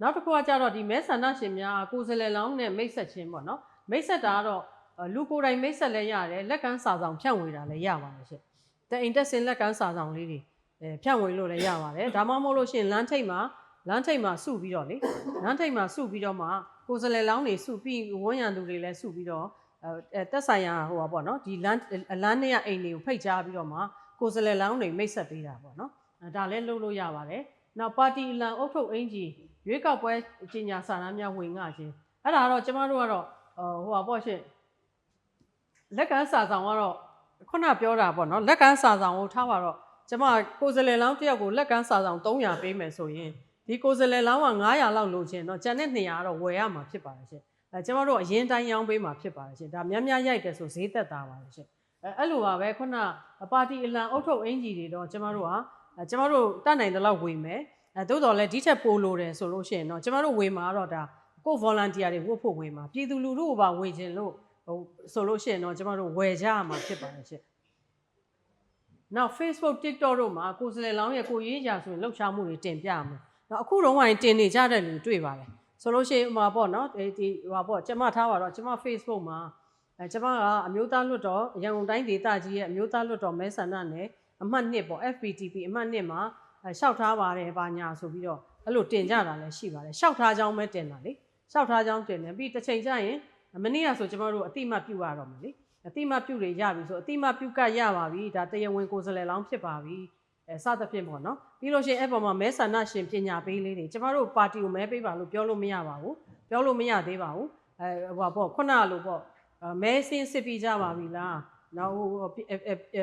နောက်တစ်ခုကကြတော့ဒီမဲဆန္ဒရှင်များကိုယ်စားလှယ်လောင်းနဲ့မိတ်ဆက်ခြင်းပေါ့နော်မိတ်ဆက်တာကတော့အဲလူကိုယ်တိုင်မိတ်ဆက်လည်းရတယ်လက်ကမ်းစာဆောင်ဖြန့်ဝေတာလည်းရပါတယ်ရှင့်တဲ့အိမ်တက်စင်လက်ကမ်းစာဆောင်လေးတွေအဲဖြန့်ဝေလို့လည်းရပါတယ်ဒါမှမဟုတ်လို့ရှိရင်လမ်းထိပ်မှာလမ်းထိပ်မှာစုပြီးတော့လေလမ်းထိပ်မှာစုပြီးတော့မှကိုယ်စားလှယ်လောင်းတွေစုပြီးဝန်းရံသူတွေလည်းစုပြီးတော့အဲအဲတက်ဆိုင်ရာဟိုပါပေါ့နော်ဒီလမ်းလမ်းထဲကအိမ်တွေကိုဖိတ်ကြားပြီးတော့မှကိုယ်စားလှယ်လောင်းတွေမိတ်ဆက်ပေးတာပေါ့နော်အဲဒါလည်းလုပ်လို့ရပါတယ်နောက်ပါတီအလံအုပ်ထုပ်အင်ဂျီ ရွေးကောက်ပွဲကြီးညာစာတမ်းများဝင်ငှခြင်းအဲ့ဒါကတော့ကျမတို့ကတော့ဟိုဟာပေါ့ရှင့်လက်ကမ်းစာဆောင်ကတော့ခုနပြောတာပေါ့နော်လက်ကမ်းစာဆောင်ကိုထားပါတော့ကျမကိုယ်စလဲလောင်းတယောက်ကိုလက်ကမ်းစာဆောင်300ပေးမယ်ဆိုရင်ဒီကိုယ်စလဲလောင်းက900လောက်လိုချင်တော့ကျန်တဲ့200ကတော့ဝယ်ရမှာဖြစ်ပါတယ်ရှင်အဲကျမတို့အရင်တိုင်းရောင်းပေးမှာဖြစ်ပါတယ်ရှင်ဒါများများရိုက်တယ်ဆိုဈေးသက်သာပါတယ်ရှင်အဲအဲ့လိုပါပဲခုနပါတီအလံအုပ်ထုပ်အင်ဂျီတွေတော့ကျမတို့ကအဲကျမတို့တတ်နိုင်တဲ့လောက်ဝေမယ် အဲသို့တော်လည်းဒီထက်ပိုလို့တယ်ဆိုလို့ရှိရင်တော့ကျမတို့ဝေမှာတော့ဒါကို volunteer တွေဝတ်ဖို့ဝေမှာပြည်သူလူထုကိုပါဝေခြင်းလို့ဟိုဆိုလို့ရှိရင်တော့ကျမတို့ဝယ်ကြရမှာဖြစ်ပါတယ်ရှင့်နောက် Facebook TikTok တို့မှာကိုယ်စလဲလောင်းရဲ့ကိုရေးကြဆိုရင်လှုပ်ရှားမှုတွေတင်ပြရမယ်နောက်အခုတော့ဝိုင်းတင်နေကြတဲ့လူတွေ့ပါတယ်ဆိုလို့ရှိရင်ဟိုမှာပေါ့နော်ဒီဒီဟိုပေါ့ကျမထားပါတော့ကျမ Facebook မှာအဲကျမကအမျိုးသားလွတ်တော်ရန်ကုန်တိုင်းဒေသကြီးရဲ့အမျိုးသားလွတ်တော်မဲဆန္ဒနယ်အမှတ်1ပေါ့ FPTP အမှတ်1မှာအဲ လျှောက်ထားပါတယ်ဘာညာဆိုပြီးတော့အဲ့လိုတင်ကြတာလည်းရှိပါတယ်လျှောက်ထားကြောင်းပဲတင်တာလေလျှောက်ထားကြောင်းတင်တယ်ပြီးတစ်ချိန်ကျရင်မနေ့ကဆိုကျမတို့အတိမတ်ပြုရတော့မယ်လေအတိမတ်ပြုတွေရပြီဆိုအတိမတ်ပြုကရပါပြီဒါတရားဝင်ကိုယ်စားလှယ်လောင်းဖြစ်ပါပြီအဲစသဖြင့်ပေါ့နော်ပြီးလို့ရှိရင်အဲ့ပေါ်မှာမဲဆန္ဒရှင်ပညာပေးလေးတွေကျမတို့ပါတီကိုမဲပေးပါလို့ပြောလို့မရပါဘူးပြောလို့မရသေးပါဘူးအဲဟိုပေါ့ခုနကလိုပေါ့အဲမဲစင်းစစ်ပြီးကြပါပြီလားနောက်ဟိုအဲအဲအဲ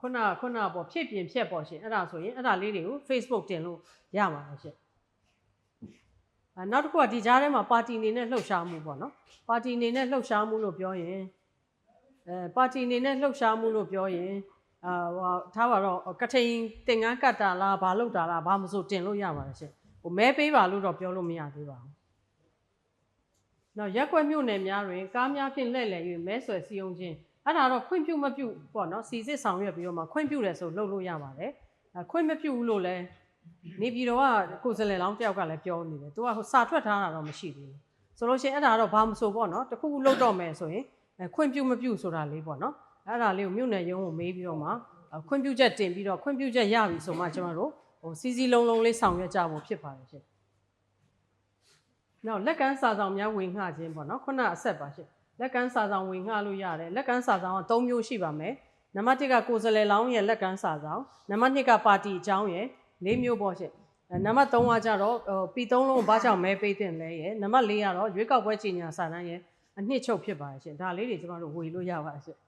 ခုနခုနပေါ့ဖြစ်ပြင်ဖြက်ပေါ့ရှင်အဲ့ဒါဆိုရင်အဲ့ဒါလေးတွေကို Facebook တင်လို့ရပါတယ်ရှင်အဲနောက်တစ်ခုကဒီကြားထဲမှာပါတီအနေနဲ့လှုပ်ရှားမှုပေါ့နော်ပါတီအနေနဲ့လှုပ်ရှားမှုလို့ပြောရင်အဲပါတီအနေနဲ့လှုပ်ရှားမှုလို့ပြောရင်အာဟိုထားပါတော့ကထိန်တင်ကန်းကတ်တာလားဘာလုပ်တာလားဘာမဆိုတင်လို့ရပါတယ်ရှင်ဟိုမဲပေးပါလို့တော့ပြောလို့မရသေးပါဘူးနောက်ရက်ွက်မြို့နယ်များတွင်ကားများဖြင့်လှည့်လည်၍မဲဆွယ်စည်းရုံးခြင်း အဲ့ဒါတော့ခွင့်ပြုမပြုပေါ့နော်စီစစ်ဆောင်ရွက်ပြီးတော့မှခွင့်ပြုတယ်ဆိုလုပ်လို့ရပါတယ်အဲခွင့်မပြုဘူးလို့လည်းနေပြည်တော်ကကိုယ်စလဲလောင်းတယောက်ကလည်းပြောနေတယ်သူကဟိုစာထွက်ထားတာတော့မရှိသေးဘူးဆိုလို့ရှိရင်အဲ့ဒါတော့ဘာမဆိုပေါ့နော်တခုခုလုပ်တော့မယ်ဆိုရင်အဲခွင့်ပြုမပြုဆိုတာလေးပေါ့နော်အဲ့ဒါလေးကိုမြို့နယ်ရုံးကိုမေးပြီးတော့မှအဲခွင့်ပြုချက်တင်ပြီးတော့ခွင့်ပြုချက်ရပြီဆိုမှကျမတို့ဟိုစီစီလုံးလုံးလေးဆောင်ရွက်ကြဖို့ဖြစ်ပါတယ်ရှင်နောက်လက်ကမ်းစာဆောင်များဝင်ငှခြင်းပေါ့နော်ခုနအဆက်ပါရှင် လက်ကမ်းစာဆောင်ဝင်ငှလို့ရတယ်လက်ကမ်းစာဆောင်က၃မျိုးရှိပါမယ်နံပါတ်1ကကိုယ်စားလှယ်လောင်းရဲ့လက်ကမ်းစာဆောင်နံပါတ်2ကပါတီအကြောင်းရဲ့၄မျိုးပေါ့ရှင်အဲနံပါတ်3ကကြတော့ဟိုပီ3လုံးဘာကြောင့်မဲပေးတင်လဲရဲ့နံပါတ်4ကတော့ရွေးကောက်ပွဲကြီးညာစာတမ်းရဲ့အနှစ်ချုပ်ဖြစ်ပါတယ်ရှင်ဒါလေးတွေကျမတို့ဝေလို့ရပါတယ်ရှင်